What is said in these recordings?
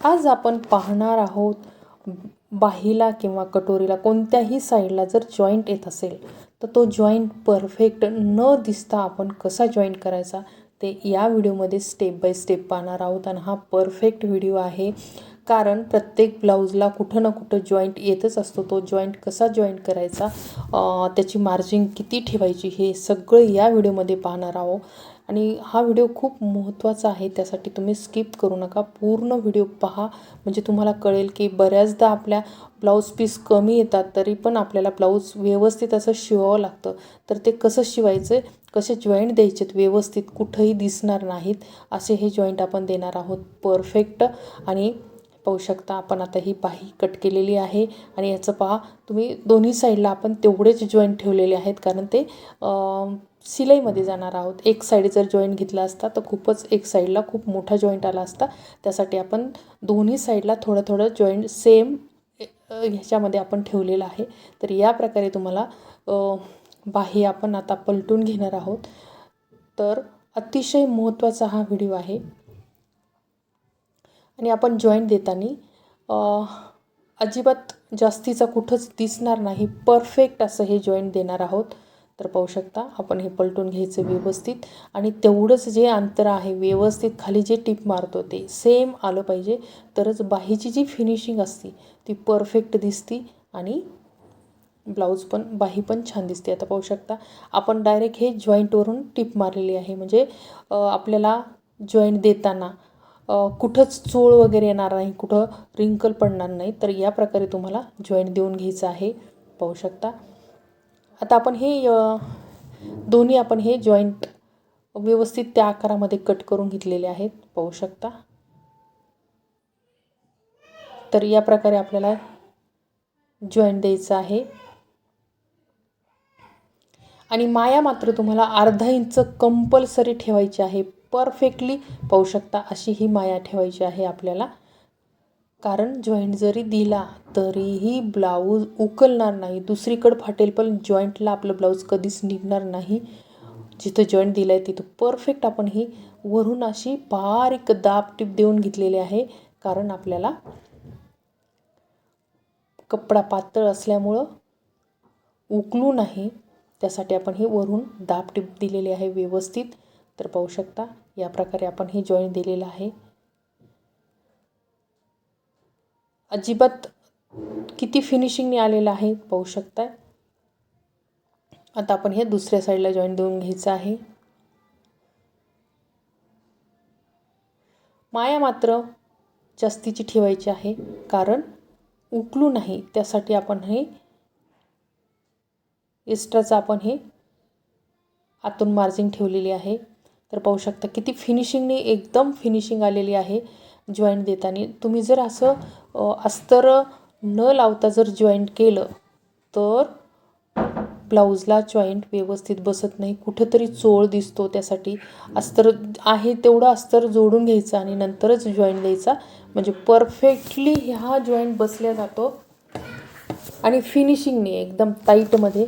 आज आपण पाहणार आहोत बाहीला किंवा कटोरीला कोणत्याही साईडला जर जॉईंट येत असेल तर तो जॉईंट परफेक्ट न दिसता आपण कसा जॉईंट करायचा ते या व्हिडिओमध्ये स्टेप बाय स्टेप पाहणार आहोत आणि हा परफेक्ट व्हिडिओ आहे. कारण प्रत्येक ब्लाऊजला कुठं ना कुठं जॉईंट येतच असतो तो जॉईंट कसा जॉईंट करायचा त्याची मार्जिंग किती ठेवायची हे सगळं या व्हिडिओमध्ये पाहणार आहोत. आणि हा व्हिडिओ खूप महत्त्वाचा आहे त्यासाठी तुम्ही स्किप करू नका. पूर्ण व्हिडिओ पहा. म्हणजे तुम्हाला कळेल की बऱ्याचदा आपल्या ब्लाऊज पीस कमी येतात तरी पण आपल्याला ब्लाऊज व्यवस्थित असं शिवावं लागतं. तर ते कसं शिवायचं? कसे जॉईंट द्यायचेत व्यवस्थित कुठंही दिसणार नाहीत. असे हे जॉईंट आपण देणार आहोत. परफेक्ट आणि पाहू शकता आपण आता ही बाही कट केलेली आहे. आणि याचं पहा तुम्ही दोन्ही साईडला आपण तेवढेच जॉईंट ठेवलेले आहेत. कारण ते शिलाईमध्ये जाणार आहोत. एक साईड जर जॉईंट घेतला असता तर खूपच एक साईडला खूप मोठा जॉईंट आला असता. त्यासाठी आपण दोन्ही साईडला थोडं थोडं जॉईंट सेम ह्याच्यामध्ये आपण ठेवलेलं आहे. तर या प्रकारे तुम्हाला बाहे बाही आपण आता पलटून घेणार आहोत. तर अतिशय महत्त्वाचा हा व्हिडिओ आहे. आणि आपण जॉईंट देताना अजिबात जास्तीचा कुठंच दिसणार नाही. परफेक्ट असं हे जॉईंट देणार आहोत. तर पाहू शकता आपण हे पलटून घ्यायचं व्यवस्थित. आणि तेवढंच जे अंतर आहे व्यवस्थित खाली जे टीप मारतो ते सेम आलं पाहिजे. तरच बाहीची जी फिनिशिंग असते ती परफेक्ट दिसती आणि ब्लाऊज पण बाही पण छान दिसते. आता पाहू शकता आपण डायरेक्ट हे जॉईंटवरून टिप मारलेली आहे. म्हणजे आपल्याला जॉईंट देताना कुठंच चोळ वगैरे येणार नाही कुठं रिंकल पडणार नाही. तर या प्रकारे तुम्हाला जॉईंट देऊन घ्यायचं आहे. पाहू शकता. आता आपण हे दोन्ही आपण हे जॉईंट व्यवस्थित त्या आकारामध्ये कट करून घेतलेले आहेत पाहू शकता. तर या प्रकारे आपल्याला जॉईंट द्यायचं आहे. आणि माया मात्र तुम्हाला अर्धा इंच कंपल्सरी ठेवायची आहे. परफेक्टली पाहू शकता अशी ही माया ठेवायची आहे आपल्याला. कारण जॉईंट जरी दिला तरीही ब्लाऊज उकलणार नाही. दुसरीकडं फाटेल पण जॉईंटला आपलं ब्लाऊज कधीच निघणार नाही. जिथं जॉईंट दिलं आहे तिथं परफेक्ट आपण ही वरून अशी बारीक दाब टीप देऊन घेतलेली आहे. कारण आपल्याला कपडा पातळ असल्यामुळं उकलू नाही. त्यासाठी आपण हे वरून दाब टीप दिलेली आहे व्यवस्थित. तर पाहू शकता या प्रकारे आपण हे जॉईंट दिलेलं आहे. अजिबात किती फिनिशिंगने आलेलं आहे पाहू शकताय. आता आपण हे दुसऱ्या साईडला जॉईन देऊन घ्यायचं आहे. माया मात्र जास्तीची ठेवायची आहे कारण उकलू नाही. त्यासाठी आपण हे एक्स्ट्राचं आपण हे आतून मार्जिंग ठेवलेली आहे. तर पाहू शकता किती फिनिशिंगने एकदम फिनिशिंग आलेली आहे. जॉईंट देताना तुम्ही जर असं अस्तर न लावता जर जॉईंट केलं तर ब्लाऊजला जॉईंट व्यवस्थित बसत नाही. कुठंतरी चोळ दिसतो त्यासाठी. अस्तर आहे तेवढं अस्तर जोडून घ्यायचं आणि नंतरच जॉईंट द्यायचा. म्हणजे परफेक्टली हा जॉईंट बसल्या जातो. आणि फिनिशिंगने एकदम टाईटमध्ये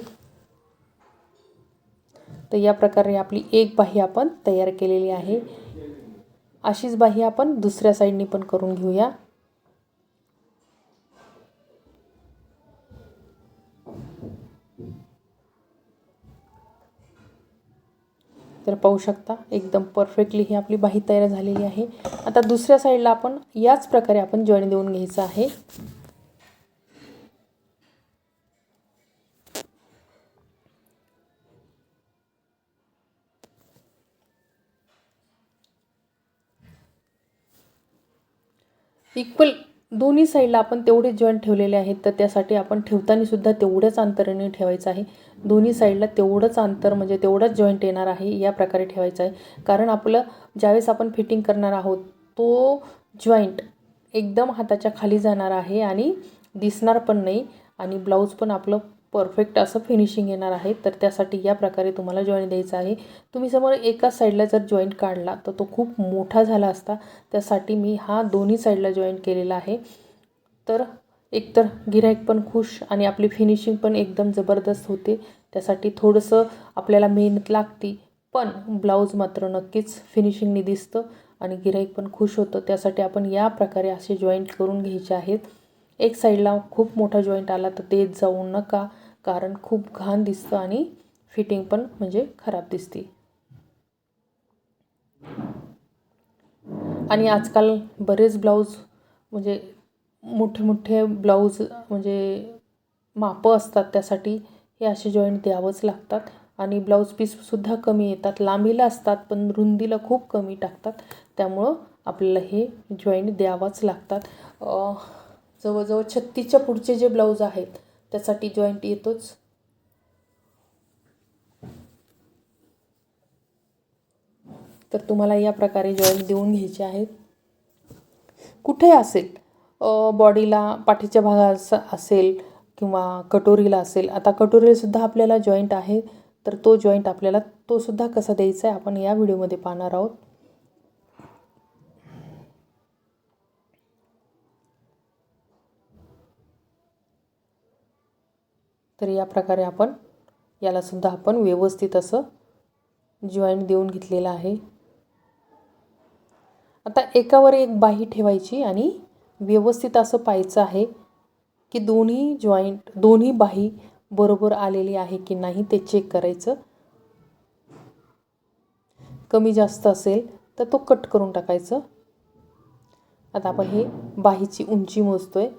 तर या प्रकारे आपली एक बाही आपण तयार केलेली आहे. अशीच बाही आपण दुसऱ्या साईडनी पण करून घेऊया. तर पाहू शकता एकदम परफेक्टली ही आपली बाही तयार झालेली आहे. आता दुसऱ्या साईडला आपण याच प्रकारे आपण जॉईन देऊन घ्यायचं आहे. इक्वल दोन्ही साईडला आपण तेवढे जॉईंट ठेवलेले आहेत तर त्यासाठी आपण ठेवताना सुद्धा तेवढ्याच अंतराने ठेवायचं आहे. दोन्ही साईडला तेवढंच अंतर म्हणजे तेवढंच जॉईंट येणार आहे या प्रकारे ठेवायचं आहे. कारण आपलं ज्यावेळेस आपण फिटिंग करणार आहोत तो जॉईंट एकदम हाताच्या खाली जाणार आहे आणि दिसणार पण नाही आणि ब्लाऊज पण आपलं परफेक्ट असं फिनिशिंग येणार आहे तर त्यासाठी या प्रकारे तुम्हाला जॉईंट द्यायचा आहे. तुम्ही समोर एकाच साईडला जर जॉईंट काढला तर तो खूप मोठा झाला असता. त्यासाठी मी हा दोन्ही साईडला जॉईंट केलेला आहे. तर एकतर गिराईक पण खुश आणि आपली फिनिशिंग पण एकदम जबरदस्त होते. त्यासाठी थोडंसं आपल्याला मेहनत लागते पण ब्लाऊज मात्र नक्कीच फिनिशिंगने दिसतं आणि गिराईक पण खुश होतं. त्यासाठी आपण या प्रकारे असे जॉईंट करून घ्यायचे आहेत. एक साईडला खूप मोठा जॉईंट आला तर ते जाऊ नका. कारण खूप घाण दिसतं आणि फिटिंग पण म्हणजे खराब दिसते. आणि आजकाल बरेच ब्लाऊज म्हणजे मोठे मोठे ब्लाऊज म्हणजे मापं असतात त्यासाठी हे असे जॉईंट द्यावंच लागतात. आणि ब्लाऊज पीससुद्धा कमी येतात. लांबीला असतात पण रुंदीला खूप कमी टाकतात. त्यामुळं आपल्याला हे जॉईंट द्यावाच लागतात. जवळजवळ छत्तीसच्या पुढचे जे ब्लाऊज आहेत त्यासाठी जॉईंट येतोच. तर तुम्हाला या प्रकारे जॉईंट देऊन घ्यायचे आहेत. कुठे असेल? बॉडीला पाठीच्या भागात असेल किंवा कटोरीला असेल. आता कटोरीलासुद्धा आपल्याला जॉईंट आहे. तर तो जॉईंट आपल्याला तोसुद्धा कसा द्यायचा आहे आपण या व्हिडिओमध्ये पाहणार आहोत. तर या प्रकारे आपण यालासुद्धा आपण व्यवस्थित असं जॉईंट देऊन घेतलेलं आहे. आता एकावर एक बाही ठेवायची आणि व्यवस्थित असं पाहायचं आहे की दोन्ही जॉईंट दोन्ही बाही बरोबर आलेली आहे की नाही ते चेक करायचं. कमी जास्त असेल तर तो कट करून टाकायचं. आता आपण हे बाहीची उंची मोजतो आहे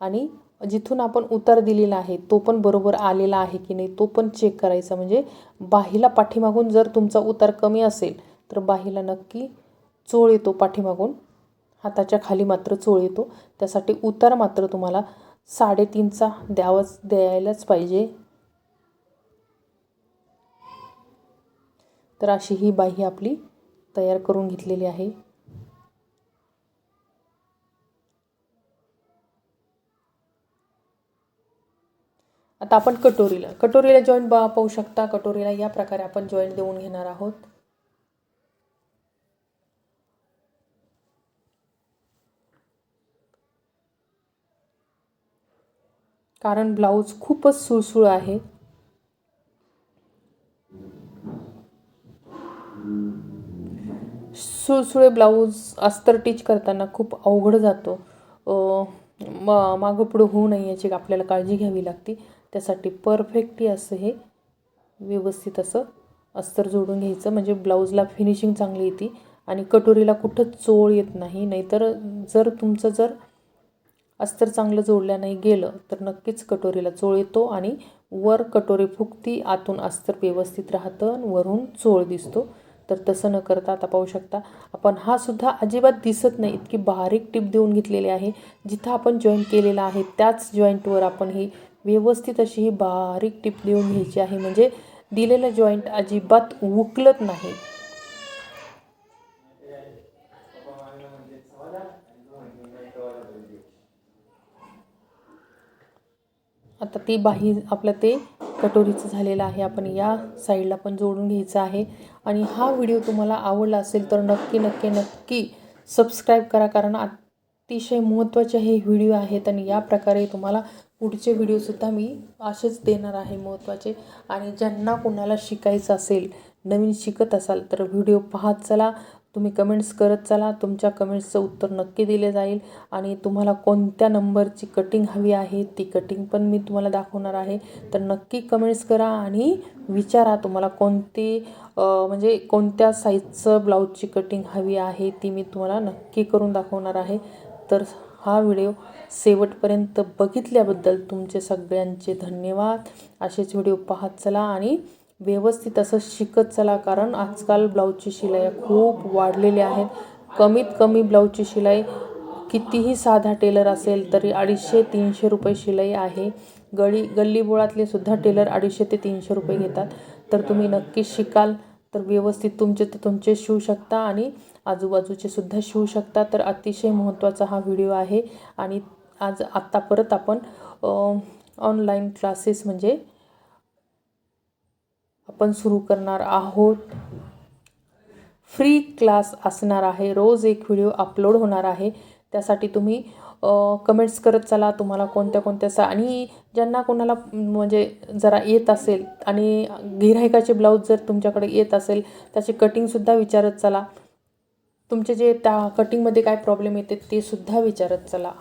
आणि जिथून आपण उतार दिलेला आहे तो पण बरोबर आलेला आहे की नाही तो पण चेक करायचा. म्हणजे बाहीला पाठीमागून जर तुमचा उतार कमी असेल तर बाहीला नक्की चोळ येतो पाठीमागून. हाताच्या खाली मात्र चोळ येतो. त्यासाठी उतार मात्र तुम्हाला साडेतीनचा द्यावंच द्यायलाच पाहिजे. तर अशी ही बाही आपली तयार करून घेतलेली आहे. आता आपण कटोरीला. कटोरीला जॉईंट बा पाहू शकता. कटोरीला या प्रकारे आपण जॉईंट देऊन घेणार आहोत. कारण ब्लाऊज खूपच सुळसुळ आहे. सुळसुळे ब्लाऊज अस्तर टीच करताना खूप अवघड जातो. म मागं पुढं होऊ नये याची आपल्याला काळजी घ्यावी लागते. त्यासाठी परफेक्टली असं हे व्यवस्थित असं अस्तर जोडून घ्यायचं. म्हणजे ब्लाऊजला फिनिशिंग चांगली येते आणि कटोरीला कुठं चोळ येत नाही. नाहीतर जर तुमचं जर अस्तर चांगलं जोडल्या नाही गेलं तर नक्कीच कटोरीला चोळ येतो आणि वर कटोरी फुगती आतून अस्तर व्यवस्थित राहतं वरून चोळ दिसतो. तर तसं न करता आता पाहू शकता आपण हा सुद्धा अजिबात दिसत नाही. इतकी बारीक टिप देऊन घेतलेली आहे. जिथं आपण जॉईंट केलेला आहे त्याच जॉईंटवर आपण ही व्यवस्थित अशी ही बारीक टिप देऊन घ्यायची आहे. म्हणजे दिलेलं जॉईंट अजिबात उकलत नाही. आता ते बाही आपलं ते कटोरीचं झालेलं आहे. आपण या साईडला पण जोडून घ्यायचं आहे. आणि हा व्हिडिओ तुम्हाला आवडला असेल तर नक्की नक्की नक्की सबस्क्राईब करा. कारण अतिशय महत्त्वाचे हे व्हिडिओ आहेत आणि या प्रकारे तुम्हाला पुढचे व्हिडिओसुद्धा मी असेच देणार आहे महत्त्वाचे आणि ज्यांना कोणाला शिकायचं असेल नवीन शिकत असाल तर व्हिडिओ पाहत चला. तुम्ही कमेंट्स करत चला. तुमच्या कमेंट्सचं उत्तर नक्की दिले जाईल. आणि तुम्हाला कोणत्या नंबरची कटिंग हवी आहे ती कटिंग पण मी तुम्हाला दाखवणार आहे. तर नक्की कमेंट्स करा आणि विचारा तुम्हाला कोणती म्हणजे कोणत्या साईजचं ब्लाऊजची कटिंग हवी आहे ती मी तुम्हाला नक्की करून दाखवणार आहे. तर हा व्हिडिओ शेवटपर्यंत बघितल्याबद्दल तुमचे सगळ्यांचे धन्यवाद. असेच व्हिडिओ पाहत चला आणि व्यवस्थित असं शिकत चला कारण आजकाल ब्लाऊजची शिलाई खूप वाढलेल्या आहेत कमीत कमी ब्लाऊजची शिलाई कितीही साधा टेलर असेल तरी अडीचशे तीनशे रुपये शिलाई आहे. गळी गल्लीबोळातले सुद्धा टेलर अडीचशे ते तीनशे रुपये घेतात. तर तुम्ही नक्कीच शिकाल. तर व्यवस्थित तुमचे तर तुमचे शिवू शकता आणि आजूबाजूचे सुद्धा शिवू शकता. तर अतिशय महत्त्वाचा हा व्हिडिओ आहे आणि आज आत्ता परत आपण ऑनलाईन क्लासेस म्हणजे आपण सुरू करणार आहोत. फ्री क्लास असणार आहे. रोज एक व्हिडिओ अपलोड होणार आहे. त्यासाठी तुम्ही कमेंट्स करत चला. तुम्हाला कोणत्या कोणत्या सा आणि ज्यांना कोणाला म्हणजे जरा येत असेल आणि गिऱ्हाईकाचे ब्लाऊज जर तुमच्याकडे येत असेल त्याची कटिंगसुद्धा विचारत चला. तुमचे जे त्या कटिंगमध्ये काय प्रॉब्लेम येते ते सुद्धा विचारत चला.